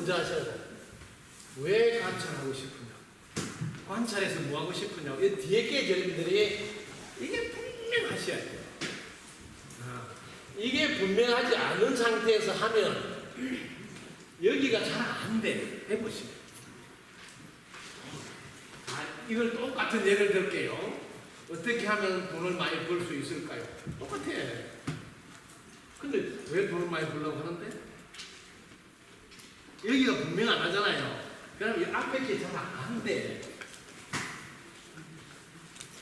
먼저 하셔야 돼. 왜 관찰하고 싶으냐? 관찰해서 뭐 하고 싶으냐? 이 뒤에 게 여러분들이 이게 분명하셔야 돼요. 아, 이게 분명하지 않은 상태에서 하면 여기가 잘 안 돼. 해보시면. 아, 이걸 똑같은 예를 들게요. 어떻게 하면 돈을 많이 벌 수 있을까요? 똑같아. 근데 왜 돈을 많이 벌려고 하는데? 여기가 분명 안 하잖아요. 그럼 이 앞에 게 잘 안 돼.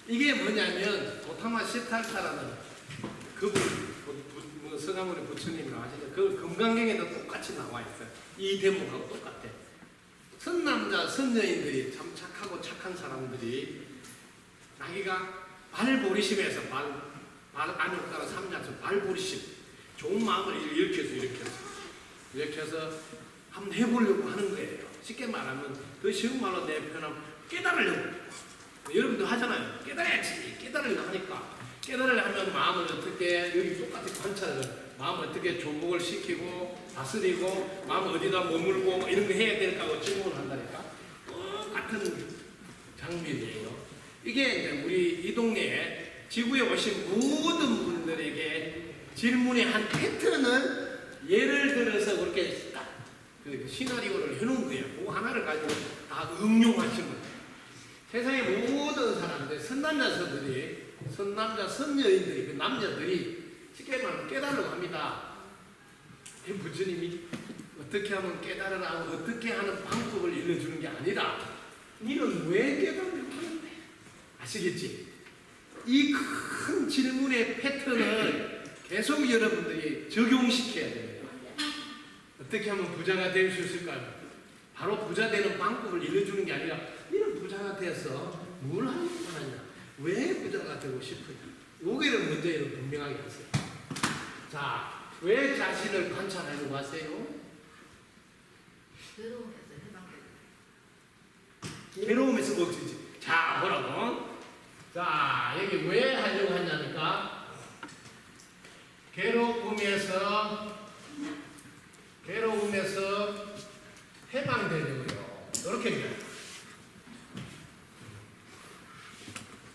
이게 뭐냐면 도타마 시탈타라는 그분 부- 부- 뭐 서가모니 부처님이라고 하시죠. 그 금강경에도 똑같이 나와 있어요. 이 대목하고 똑같아. 선남자 선녀인들이 참 착하고 착한 사람들이 자기가 발보리심에서 발, 발 안으로 따라 삼자서 발보리심 좋은 마음을 해서 이렇게 해서 이렇게 해서 한번 해보려고 하는 거예요. 쉽게 말하면 더 쉬운 말로 내 표현하면 깨달으려고. 여러분도 하잖아요. 깨달아야지. 깨달으려고 하니까. 깨달으려면 마음을 어떻게, 여기 똑같이 관찰을, 마음을 어떻게 조목을 시키고, 다스리고, 마음을 어디다 머물고, 뭐 이런 거 해야 될까 질문을 한다니까. 똑같은 장면이에요. 이게 우리 이 동네에 지구에 오신 모든 분들에게 질문의 한 패턴을 예를 들어서 그렇게 딱 그 시나리오를 해놓은 거예요. 그거 하나를 가지고 다 응용하시면 돼요. 세상의 모든 사람들, 선남자서들이, 선남자, 선여인들이, 그 남자들이 쉽게 말하면 깨달으려고 합니다. 이 부처님이 어떻게 하면 깨달으라 고 어떻게 하는 방법을 일러주는 게 아니라 니는 왜 깨달으려고 하는데? 아시겠지? 이 큰 질문의 패턴을 계속 여러분들이 적용시켜야 됩니다. 어떻게 하면 부자가 될 수 있을까요? 바로 부자 되는 방법을 일러주는 게 아니라 이런 부자가 돼서 뭘 하려고 하느냐? 왜 부자가 되고 싶으냐? 먼저 여러분 분명하게 하세요. 자, 왜 자신을 관찰하려고 하세요? 괴로움에서 해방되는 괴로움에서 먹지지. 자, 뭐라고? 자, 여기 왜 하려고 하냐니까 괴로움에서 해방되려고요. 이렇게 해요.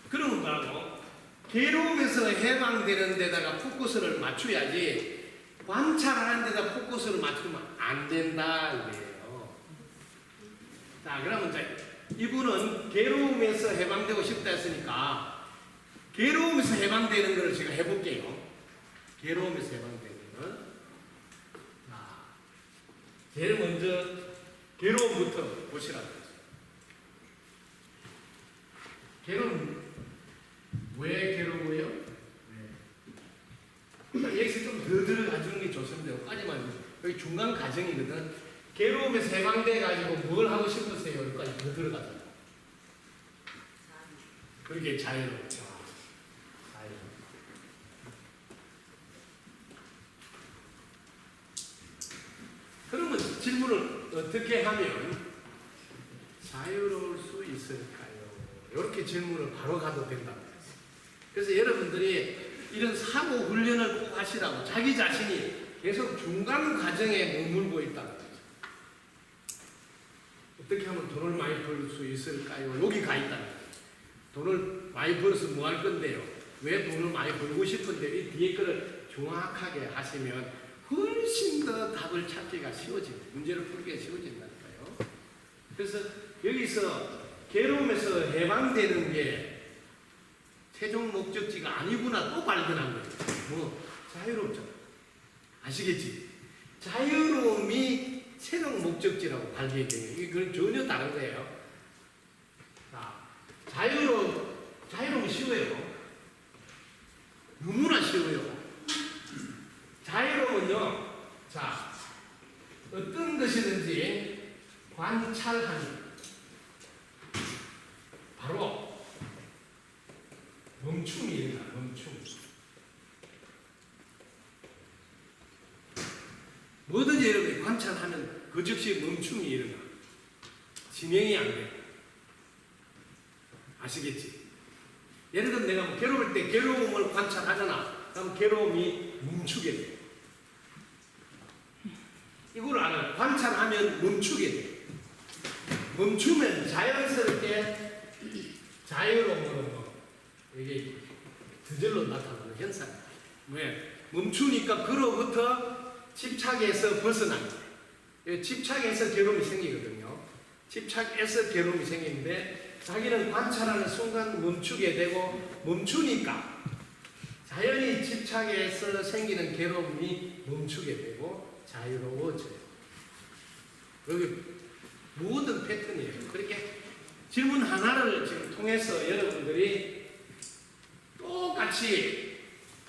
그러면 뭐라고? 괴로움에서 해방 되는 데다가 포커스를 맞춰야지 관찰하는 데다 포커스를 맞추면 안 된다 이거예요. 자, 그러면 이제 이분은 괴로움에서 해방되고 싶다 했으니까 괴로움에서 해방되는 것을 제가 해볼게요. 괴로움에서 해방되는 것. 자, 제일 먼저 괴로움부터 했어요. 괴로움 왜 괴로워요? 네. 여기서 좀더 들어가 주는 게 좋습니다. 여기까지만 여기 중간 과정이거든. 괴로움에서 해방돼 가지고 뭘 하고 싶으세요? 여기까지 더 들어가자. 그러게 자유로워. 자유. 그러면 질문을 어떻게 하면 자유로울 수 있을까요? 이렇게 질문을 바로 가도 된다. 그래서 여러분들이 이런 사고 훈련을 꼭 하시라고 자기 자신이 계속 중간 과정에 머물고 있다는 거죠. 어떻게 하면 돈을 많이 벌 수 있을까요? 여기 가 있다는 거죠. 돈을 많이 벌어서 뭐 할 건데요? 왜 돈을 많이 벌고 싶은데 이 뒤에 거를 정확하게 하시면 훨씬 더 답을 찾기가 쉬워집니다. 문제를 풀기가 쉬워진다니까요. 그래서 여기서 괴로움에서 해방되는 게 최종 목적지가 아니구나 또 발견한 거예요. 뭐 자유롭죠. 아시겠지? 자유로움이 최종 목적지라고 발견돼요. 이게 그건 전혀 다른 거예요. 자, 자유로움, 자유로움이 쉬워요. 너무나 쉬워요. 자유로움은요, 자, 어떤 것이든지 관찰하는, 바로 멈춤이 일어나, 멈춤. 뭐든지 여러분이 관찰하면 그 즉시 멈춤이 일어나. 진행이 안 돼. 아시겠지? 예를 들면 내가 뭐 괴로울 때 괴로움을 관찰하잖아. 그럼 괴로움이 멈추게 돼. 이걸 알아요. 자, 관찰하면 멈추게 돼. 멈추면 자연스럽게 자유로움으로 뭐 이게 저절로 나타나는 현상이에요. 왜? 멈추니까 그로부터 집착에서 거예요. 집착에서 괴로움이 생기거든요. 집착에서 괴로움이 생기는데 자기는 관찰하는 순간 멈추게 되고 멈추니까 자연히 집착에서 생기는 괴로움이 멈추게 되고 자유로워져요. 여기 모든 패턴이에요. 그렇게 질문 하나를 지금 통해서 여러분들이 똑같이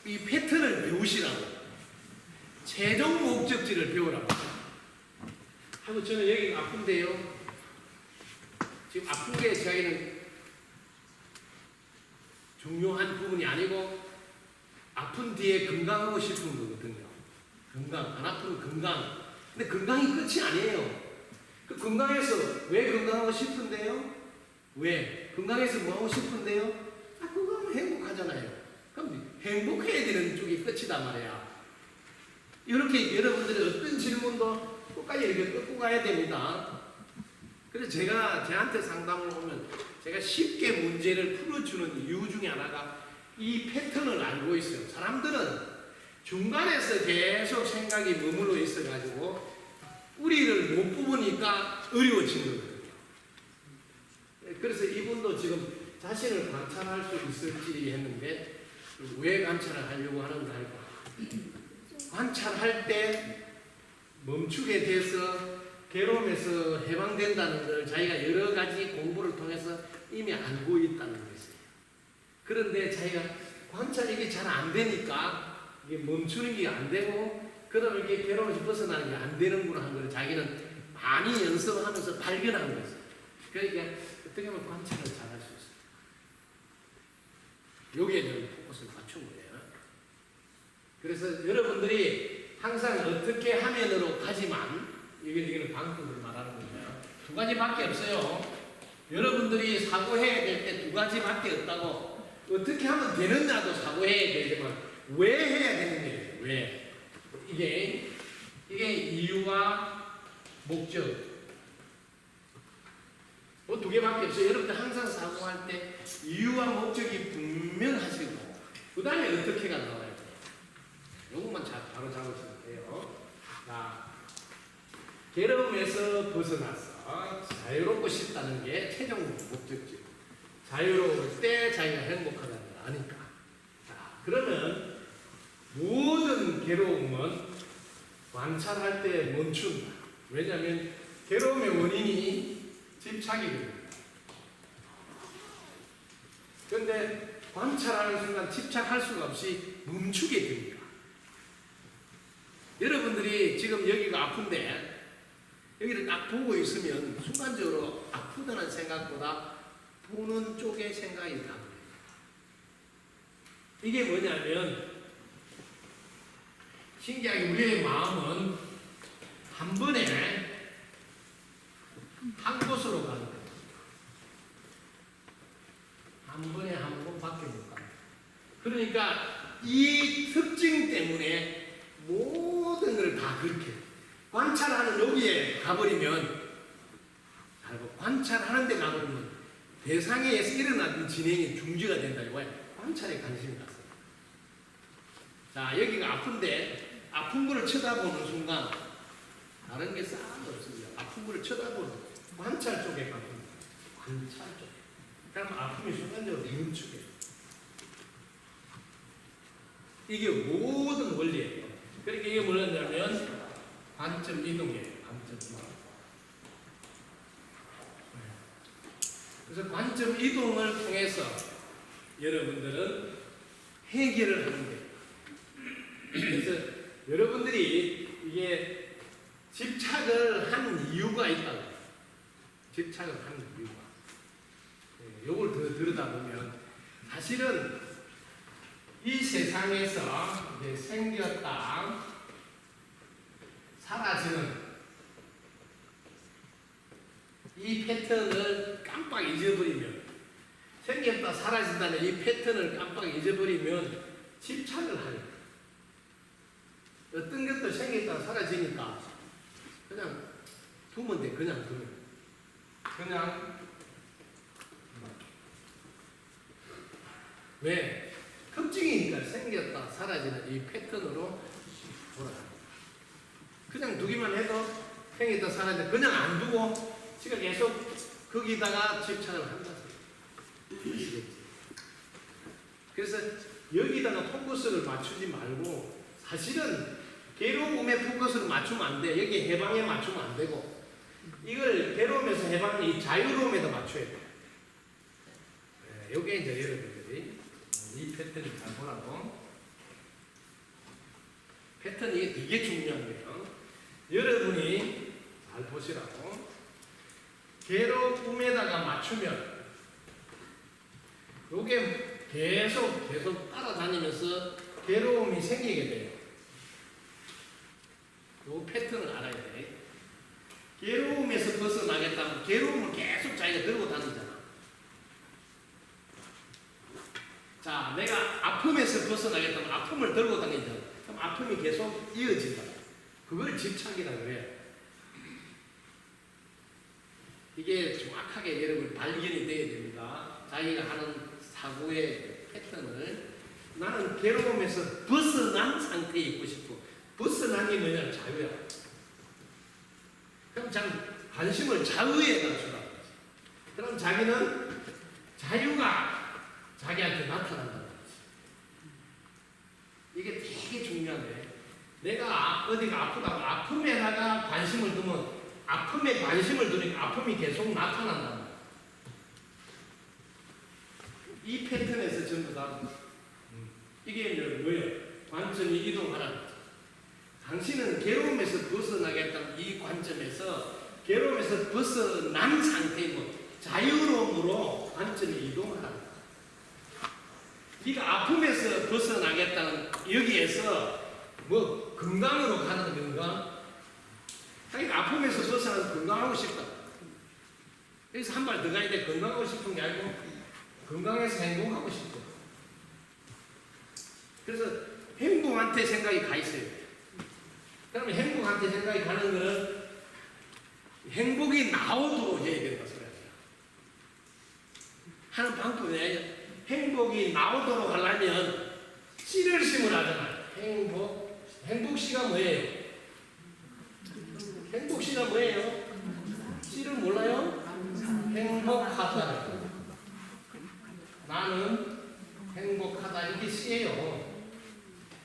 이 패턴을 배우시라고 최종 목적지를 배우라고 하고 저는 여기 아픈데요. 지금 아픈 게 저희는 중요한 부분이 아니고 아픈 뒤에 건강하고 싶은 거거든요. 건강, 안 아프면 건강. 근데 건강이 끝이 아니에요. 그 건강해서 왜 건강하고 싶은데요? 왜? 건강해서 뭐 하고 싶은데요? 아, 그거 하면 행복하잖아요. 그럼 행복해야 되는 쪽이 끝이다 말이야. 이렇게 여러분들이 어떤 질문도 끝까지 이렇게 끌고 가야 됩니다. 그래서 제가 저한테 상담을 오면 제가 쉽게 문제를 풀어주는 이유 중에 하나가 이 패턴을 알고 있어요. 사람들은 중간에서 계속 생각이 머물러 있어가지고 뿌리를 못 뽑으니까 어려워진 거거든요. 그래서 이분도 지금 자신을 관찰할 수 있을지 했는데 왜 관찰을 하려고 하는가 할까? 관찰할 때 멈추게 돼서 괴로움에서 해방된다는 걸 자기가 여러 가지 공부를 통해서 이미 알고 있다는 것이에요. 그런데 자기가 관찰 이게 잘 안 되니까 이게 멈추는 게 안 되고 그러면 이게 괴로움에서 벗어나는 게 안 되는구나 하는 걸 자기는 많이 연습하면서 발견한 거죠. 그러니까 어떻게 보면 관찰을 잘 할 수 있어요. 여기에 좀 포커스를 맞춘 거예요. 그래서 여러분들이 항상 어떻게 하면으로 가지만 이게 이거는 방법을 말하는 거예요. 두 가지밖에 없어요. 여러분들이 사고해야 될 때 두 가지밖에 없다고 어떻게 하면 되느냐도 사고해야 되지만 왜 해야 되느냐 왜 이게 이게 이유와 목적 뭐 두 개밖에 없어요. 여러분들 항상 사고할 때 이유와 목적이 분명하시고 그 다음에 어떻게가 나와야 돼요. 요것만 잘 바로 잡으시면 돼요. 자, 괴로움에서 벗어나서 자유롭고 싶다는 게 최종 목적지. 자유로울 때 자기가 행복하다는 걸 아니까. 자, 그러면 모든 괴로움은 관찰할 때 멈춘다. 왜냐하면 괴로움의 원인이 집착이거든요. 그런데 관찰하는 순간 집착할 수가 없이 멈추게 됩니다. 여러분들이 지금 여기가 아픈데 여기를 딱 보고 있으면 순간적으로 아프다는 생각보다 보는 쪽의 생각이 다 그래요. 이게 뭐냐면 신기하게 우리의 마음은 한 번에 한 곳으로 가는 거예요. 한 번에 한 번밖에 못 가요. 그러니까 이 특징 때문에 모든 걸 다 그렇게 관찰하는 여기에 가버리면 알고 관찰하는 데 가버리면 대상에서 일어나는 진행이 중지가 된다 이거야. 관찰에 관심이 갔어요. 자 여기가 아픈데 아픈 거를 쳐다보는 순간 다른 게 싹 없습니다. 아픈 거를 쳐다보는 관찰 쪽에 가면 관찰 쪽. 그럼 아픔이 순간적으로 멈추게. 이게 모든 원리예요. 그러니까 이게 뭐냐면 관점 이동이에요. 관점 이동. 그래서 관점 이동을 통해서 여러분들은 해결을 하는 거예요. 그래서 여러분들이 이게 집착을 한 이유가 있다고. 집착을 하는 이유가. 네, 요걸 더 들여다보면 사실은 이 세상에서 이제 생겼다 사라지는 이 패턴을 깜빡 잊어버리면 생겼다 사라진다는 이 패턴을 깜빡 잊어버리면 집착을 하는. 어떤 것도 생겼다 사라지니까 그냥 두면 돼 그냥 두면 그냥 왜 특징이니까 생겼다 사라지는 이 패턴으로 돌아 그냥 두기만 해도 생겼다 사라져 그냥 안 두고 지가 계속 거기다가 집착을 한다? 그래서 여기다가 포커스를 맞추지 말고 사실은 괴로움에 포커스를 맞추면 안 돼. 여기 해방에 맞추면 안 되고 이걸 괴로움에서 해방에 이 자유로움에다 맞춰야 돼. 네, 요게 이제 여러분들이 이 패턴이 잘 보라고. 패턴이 되게 중요한 거예요. 여러분이 잘 보시라고. 괴로움에다가 맞추면 요게 계속 계속 따라다니면서 괴로움이 생기게 돼요. 요 패턴을 알아야 돼. 괴로움에서 벗어나겠다면 괴로움을 계속 자기가 들고 다니잖아. 자, 내가 벗어나겠다면 아픔을 들고 다니잖아. 그럼 아픔이 계속 이어진다. 그걸 집착이라 그래. 이게 정확하게 여러분 발견이 돼야 됩니다. 자기가 하는 사고의 패턴을 나는 괴로움에서 벗어난 상태에 있고 싶어. 벗어난 게 뭐냐? 자유야. 그럼 참 관심을 자유에다 주라. 그럼 자기는 자유가 자기한테 나타난다. 이게 되게 중요한데 내가 어디가 아프다고 아픔에다가 관심을 두면 아픔에 관심을 두니까 아픔이 계속 나타난다. 이 패턴에서 전부 다 이게 이제 뭐예요? 관점이 이동하라. 당신은 괴로움에서 벗어나겠다는 이 관점에서 괴로움에서 벗어난 상태이고 자유로움으로 관점이 이동하라. 네가 아픔에서 벗어나겠다는 여기에서 뭐 건강으로 가는 건가? 자기 아픔에서 벗어나서 건강하고 싶다. 여기서 한 발 더 가야 돼. 건강하고 싶은 게 아니고 건강해서 행복하고 싶어. 그래서 행복한테 생각이 가 있어요. 그러면 행복한테 생각이 가는 거는 행복이 나오도록 해야 된다 소리야. 하는 방법이 행복이 나오도록 하려면 씨를 심으라잖아. 행복, 행복 씨가 뭐예요? 행복 씨가 뭐예요? 씨를 몰라요? 행복하다. 나는 행복하다. 이게 씨예요.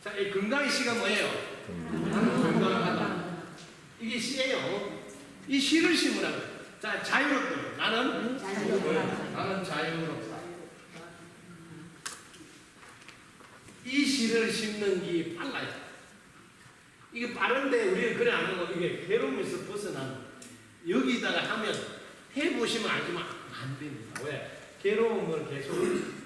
자, 이 건강의 씨가 뭐예요? 나는 건강하다. 이게 씨예요. 이 씨를 심으라고. 자, 자유롭다. 나는 자유롭다. 나는 자유롭다. 이 씨를 심는 게 빨라요. 이게 빠른데 우리는 그래 안 하고 이게 괴로움에서 벗어나는 여기다가 하면 해보시면 알지만 안 됩니다. 왜? 괴로움을 계속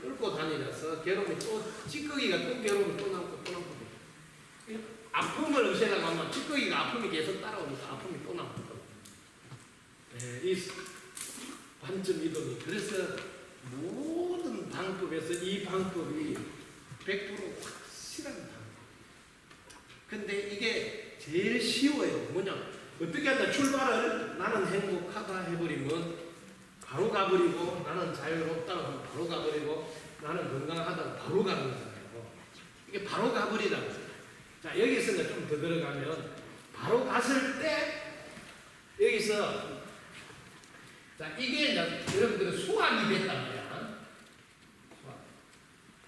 끌고 다니면서 괴로움이 또 찌꺼기가 또 괴로움이 또 남고 또이 아픔을 의시하다가 하면 찌꺼기가 아픔이 계속 따라오니까 아픔이 또 남고 네, 이 관점 이동이 그래서 모든 방법에서 이 방법이 100%확 실한 방법. 근데 이게 제일 쉬워요. 뭐냐? 어떻게 한다 출발을 나는 행복하다 해버리면 바로 가버리고 나는 자유롭다 하면 바로 가버리고 나는 건강하다 바로 가는 거잖아요. 이게 바로 가버리라고. 자 여기서는 좀 더 들어가면 바로 갔을 때 여기서 자 이게 이제 여러분들은 수학이 됐단. 수학.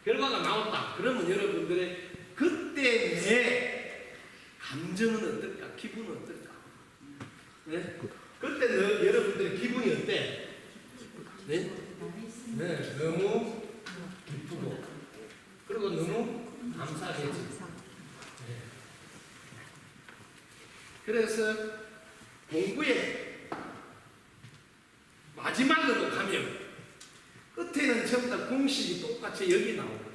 결과가 나왔다. 그러면 여러분들의 그때 내 감정은 어떨까? 기분은 어떨까? 네? 그때 너, 여러분들의 기분이 어때? 네? 네, 너무 기쁘고 그리고 너무 감사하겠지. 네. 그래서 공부에 마지막으로 가면 끝에는 전부 다 공식이 똑같이 여기 나오고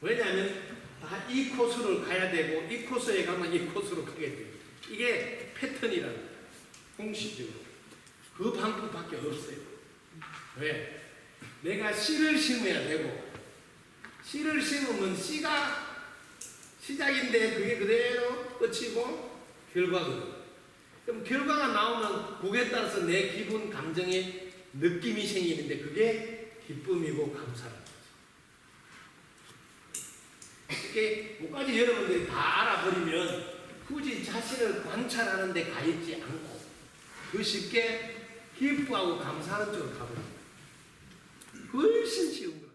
왜냐하면 다이 코스를 가야 되고 이 코스에 가면 이 코스로 가게 돼요. 이게 패턴이라는 거예요. 공식적으로. 그 방법밖에 없어요. 왜? 내가 씨를 심어야 되고 씨를 심으면 씨가 시작인데 그게 그대로 끝이고 결과거든. 그럼 결과가 나오면 그에 따라서 내 기분, 감정에 느낌이 생기는데 그게 기쁨이고 감사라는 거죠. 이게 뭐까지 여러분들이 다 알아버리면 굳이 자신을 관찰하는 데 가있지 않고 그 쉽게 기뻐하고 감사하는 쪽으로 가버립니다. 훨씬 쉬운 거예요.